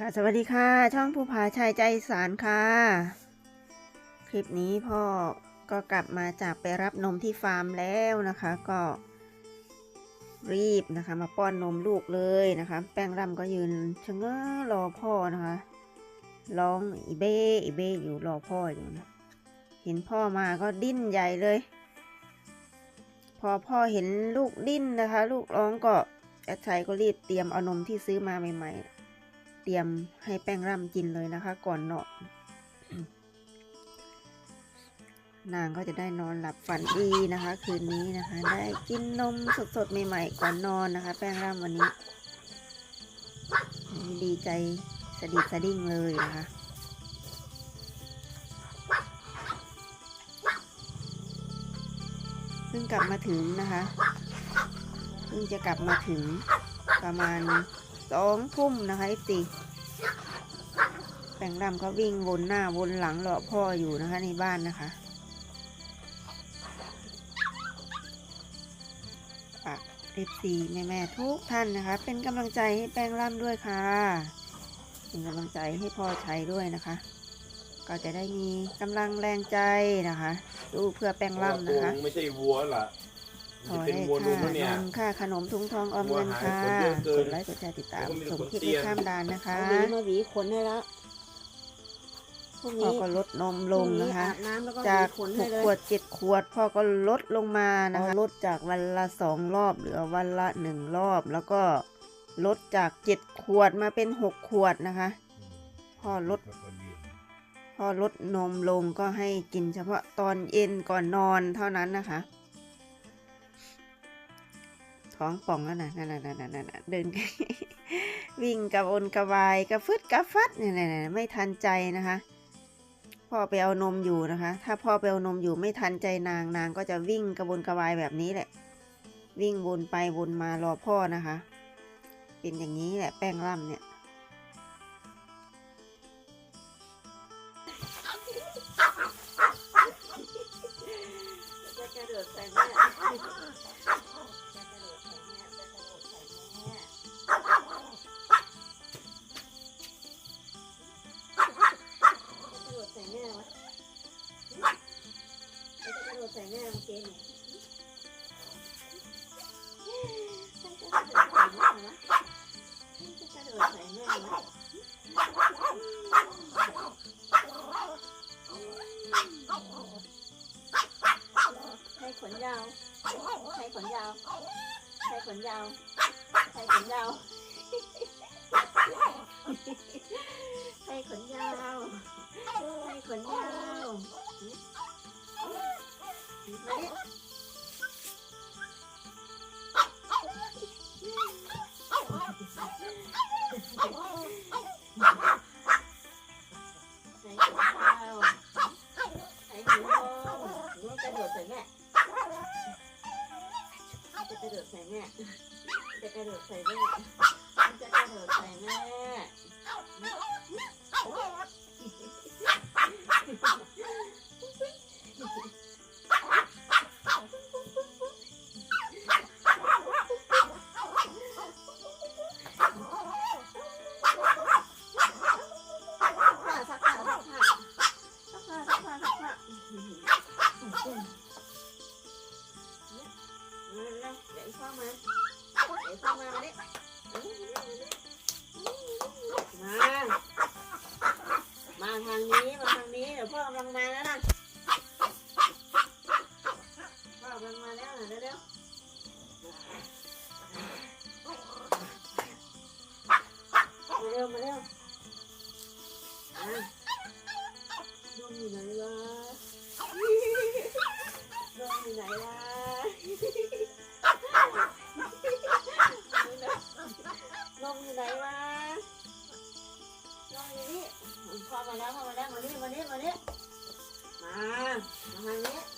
ค่ะสวัสดีค่ะ ช่องผู้ผาชายใจสารค่ะ คลิปนี้พ่อก็กลับมาจากไปรับนมที่ฟาร์มแล้วนะคะ ก็รีบนะคะ มาป้อนนมลูกเลยนะคะ แป้งร่ำก็ยืนชะเง้อรอพ่อนะคะร้องอีเบ้อีเบ้อยู่รอพ่ออยู่นะเห็นพ่อมาก็ดิ้นใหญ่เลย พอพ่อเห็นลูกดิ้นนะคะ ลูกร้องก็แอดชัยก็รีบเตรียมเอานมที่ซื้อมาใหม่ๆ เตรียมให้แป้งร่ำกินเลยนะคะ ก่อนนอนนางก็จะได้นอนหลับฝันดีนะคะ คืนนี้นะคะ ได้กินนมสดๆใหม่ๆก่อนนอนนะคะ แป้งร่ำวันนี้ ดีใจสะดิดสะดิ้งเลยนะคะเพิ่งกลับมาถึงนะคะเพิ่งจะกลับมาถึงประมาณ สองทุ่มนะคะตีแปงดำก็วิ่งวนหน้าวนหลังรอพ่ออยู่นะคะในบ้านนะคะฝากเอฟซีแม่แม่ๆทุกท่านนะคะ เป็นกำลังใจให้แป้งร่ำด้วยค่ะ เป็นกำลังใจให้พ่อใช้ด้วยนะคะ ก็จะได้มีกำลังแรงใจนะคะ ดูเพื่อแป้งร่ำนะคะ ไม่ใช่วัวล่ะ ขมันอจะเป็นให้วัวนมค่าแล้วเนี่ยนมค่าขนมทุงทองออมเงินค่ะวัวหายคนเยอะเกินกดไลค์กดแชร์ติดตามแล้วก็มีสมคนคิดเตี้ไม่ยข้ามดานนะคะเอาหวีมาหวีขนให้แล้วพรุ่งพ่อนี้ก็ลดนมลงนะคะ พรุ่งอาบน้ำแล้วก็หจาวีกขนหให้กเลยขวดเจ็ดขวดพ่อก็ลดลงมานะคะลดจากวันละสองรอบเหลือวันละหนึ่งรอบ แล้วก็ลดจากเจ็ดขวดมาเป็นหกขวดนะคะ พ่อลดพอลดนมลงก็ให้กินเฉพาะตอนเย็นก่อนนอนเท่านั้นนะคะ ท้องป่องแล้วนะนั่นๆๆๆๆเดินวิ่งกระวนกระวายกระฟึดกระฟัดเนี่ยๆๆไม่ทันใจนะคะ พ่อไปเอานมอยู่นะคะ ถ้าพ่อไปเอานมอยู่ไม่ทันใจนางนางก็จะวิ่งกระวนกระวายแบบนี้แหละ วิ่งวนไปวนมารอพ่อนะคะ เป็นอย่างนี้แหละแป้งร่ำเนี่ย ยาวใครขนยาว เนี่ยจะกระโดดใส่แม่จะกระโดดใส่แม่ พ่อมาเดี๋ยวพ่อมามาดิมา มาทางนี้ มาทางนี้ เดี๋ยวพ่อกำลังมาแล้วนะพ่อกำลังมาแล้วนะเร็วๆ แล้วมาแล้วมานี่มานี่มานี่มามาทางนี้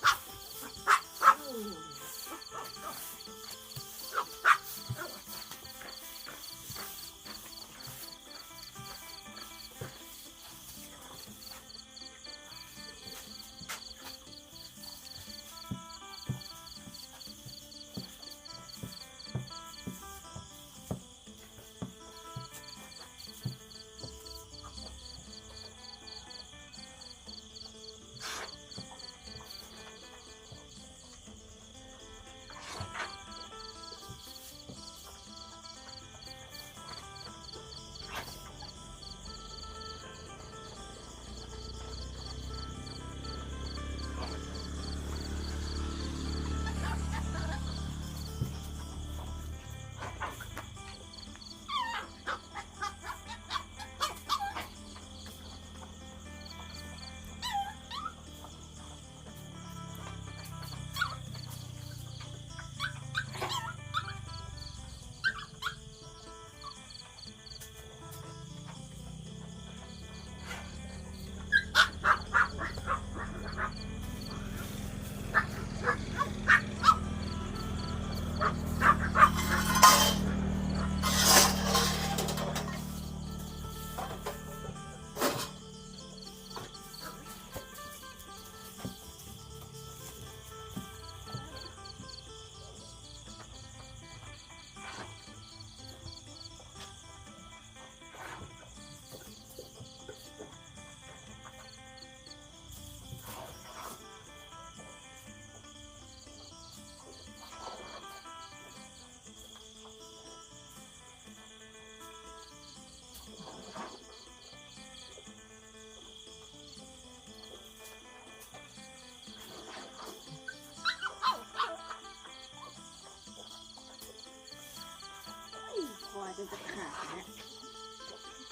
จนจะขาดแล้ว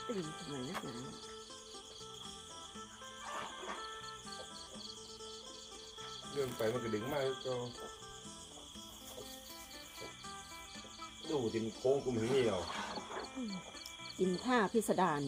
ตื่นทำไมนักหนาเรื่องไปมันก็ดึงมากก็ดูดินโค้งกุมถึงนี่เอากินท่าพิสดาร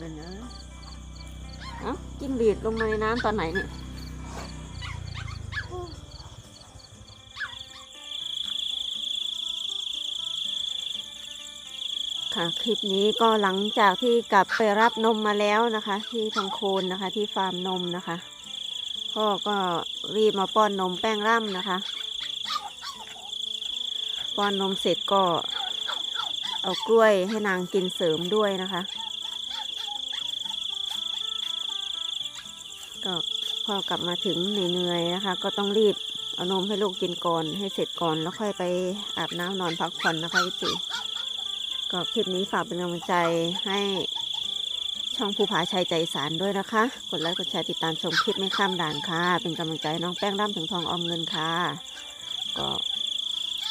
เลยนะเอ้าจิ้งหรีดลงมาในน้ำตอนไหนเนี่ยค่ะคลิปนี้ก็หลังจากที่กลับไปรับนมมาแล้วนะคะ ที่พังโคนนะคะที่ฟาร์มนมนะคะพ่อก็รีบมาป้อนนมแป้งร่ำนะคะ ป้อนนมเสร็จก็เอากล้วยให้นางกินเสริมด้วยนะคะ ก็พอกลับมาถึงเหนื่อยๆนะคะ ก็ต้องรีบเอานมให้ลูกกินก่อนให้เสร็จก่อนแล้วค่อยไปอาบน้ำนอนพักผ่อนนะคะพี่จีก็คลิปนี้ฝากเป็นกำลังใจให้ช่องภูผาชัยใจสารด้วยนะคะ กดไลค์กดแชร์ติดตามชมคลิปไม่ข้ามด่านค่ะ เป็นกำลังใจน้องแป้งร่ำถึงทองออมเงินค่ะ ก็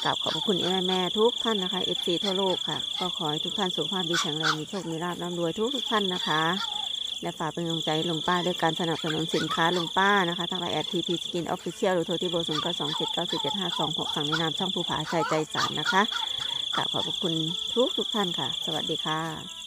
กราบขอบพระคุณแม่แม่ทุกท่านนะคะ FC ทั่วโลกค่ะ ก็ขอให้ทุกท่านสุขภาพดีแข็งแรงมีโชคมีลาภร่ำรวยทุกทุกท่านนะคะ และฝากเป็นกำลังใจลุงป้าด้วยการสนับสนุนสินค้าลุงป้านะคะทางไลน์แอดทีพีสกินออฟฟิเชียลหรือโทรที่เบอร์ศูนย์เก้าสองเจ็ดเก้าสี่เจ็ดห้าสองหกสั่งในนามช่องภูผาชัยใจสารนะคะกราบขอบคุณทุกทุกท่านค่ะ สวัสดีค่ะ